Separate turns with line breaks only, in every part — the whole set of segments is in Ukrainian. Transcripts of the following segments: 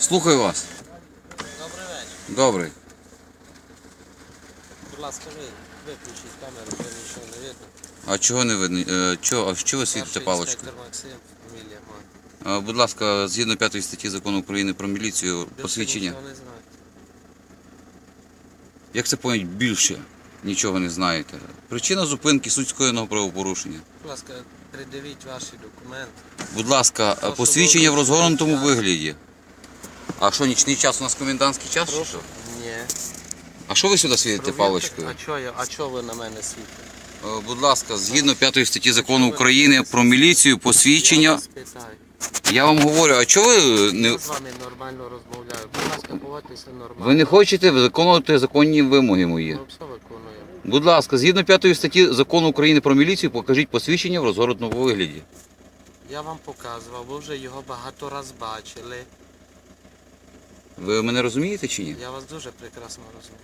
Слухаю вас.
Добрий вечір.
Добрий.
Будь ласка, ви виключіть камеру, бо нічого не видно.
А чого не видно? Е, чого, а що ви світите
Старший
паличкою?
інспектор Максим, фамілія моя.
Е, будь ласка, згідно 5 статті закону України про міліцію,
Більше
посвідчення.
нічого не знаю.
Як це поняття більше? Нічого не знаєте. Причина зупинки суть скоєного правопорушення.
Будь ласка, придивіть ваші документи.
Будь ласка,
Прошу
посвідчення в розгорнутому вигляді. А що, нічний час у нас комендантський час? чи що?
Ні.
А що ви сюди світите
Провірте-
паличкою?
А чого я? А чого ви на мене світите?
Е, Будь ласка, згідно 5 статті закону України про міліцію,
Я
посвідчення.
вас питаю.
Я вам говорю, а чого ви не,
Я з вами нормально розмовляю. Будь ласка, поводьтеся нормально.
ви не хочете виконувати законні вимоги мої?
Ми все виконуємо.
Будь ласка, згідно 5 статті закону України про міліцію, покажіть посвідчення в розгорнутому вигляді.
Я вам показував, ви вже його багато раз бачили.
Ви мене розумієте чи ні?
Я вас дуже прекрасно розумію.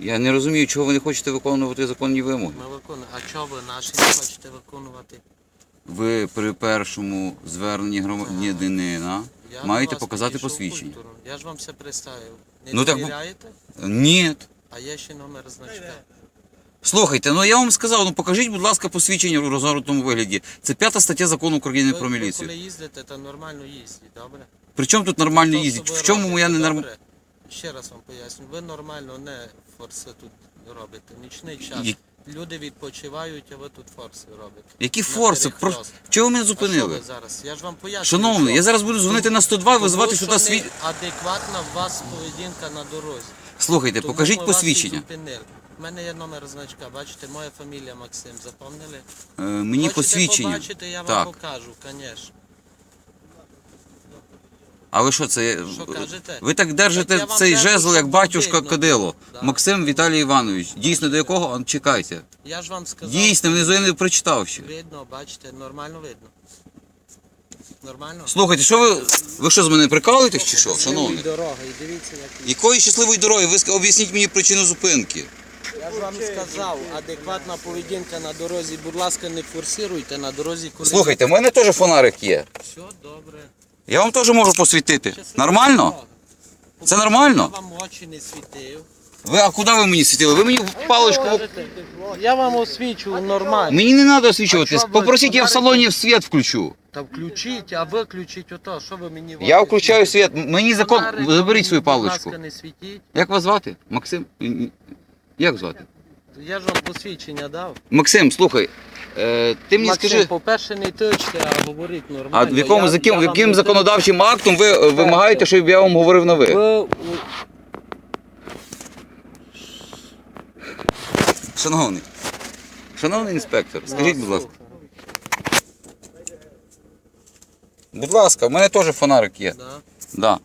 Я не розумію, чого ви не хочете виконувати законні вимоги.
Ми виконуємо. А чого ви наші не хочете виконувати?
Ви при першому зверненні громадянина
Я до
маєте
вас
показати
підійшов
посвідчення.
культурно. Я ж вам все представив. Не
Ну, так-
довіряєте?
Ні.
А є ще номер значка.
Слухайте, ну я вам сказав, ну покажіть, будь ласка, посвідчення в розгорнутому вигляді. Це п'ята стаття закону України про
ви
міліцію.
коли їздите, то нормально їздіть, добре?
При чому тут нормально
То,
їздять?
ви
В чому
робите,
моя ненормальна...
добре? Ще раз вам поясню. Ви нормально не форси тут робите. Нічний час.
Є-
Люди відпочивають, а ви тут форси робите.
Які
На
форси? Про...
перехрест.
Чого ви мене
А що
зупинили?
ви зараз? Я ж вам поясню.
Шановний, я зараз буду дзвонити на 102 і визивати сюди свій...
Адекватна у вас поведінка на дорозі.
Слухайте,
Тому
покажіть
ми вас і
посвідчення.
зупинили. У мене є номер значка, бачите, моя фамілія Максим. Запомнили?
Е, Мені
Хочете
посвідчення.
побачити, я вам
Так.
покажу, звісно.
А ви що це?
Що кажете?
Ви так держите
Так я вам
цей жезл, як батюшка
видно
Кадило.
Да.
Максим Віталій Іванович. Дійсно до якого? А, Чекайте.
Я ж вам сказав.
Дійсно, внизу я не прочитав ще.
Видно, бачите, нормально видно. Нормально?
Слухайте, що ви. Ви що з мене прикалуєтесь чи що, шановний?
дорога, і дивіться, як
Якої щасливої дороги? Ви ск- об'ясніть мені причину зупинки.
Я ж вам сказав, адекватна поведінка на дорозі, будь ласка, не форсируйте на дорозі, коли...
Слухайте, в мене теж фонарик є.
Все добре.
Я вам теж можу посвітити. Нормально? Це
Я вам очі не світив.
Ви, а куди ви мені світили? Ви мені в паличку.
Я вам освічу нормально.
Мені не треба освічуватись.
А що ви,
Попросіть, я в салоні світ включу.
Та включіть, а виключіть ото, що ви мені
Я включаю світ. Мені закон. Заберіть свою
Будь
паличку.
ласка, не світіть.
Як вас звати? Максим? Як звати?
Я ж вам посвідчення дав.
Максим, слухай, е, ти мені
Максим,
скажи,
по-перше, не точте, а говоріть нормально.
а в якому,
Я-
з яким,
я
в
вам
яким
не
законодавчим актом ви е, вимагаєте, щоб я вам говорив на ви?
Ви-
Шановний. Шановний інспектор, скажіть, будь ласка. Будь ласка, в мене теж фонарик є.
Да.
Да.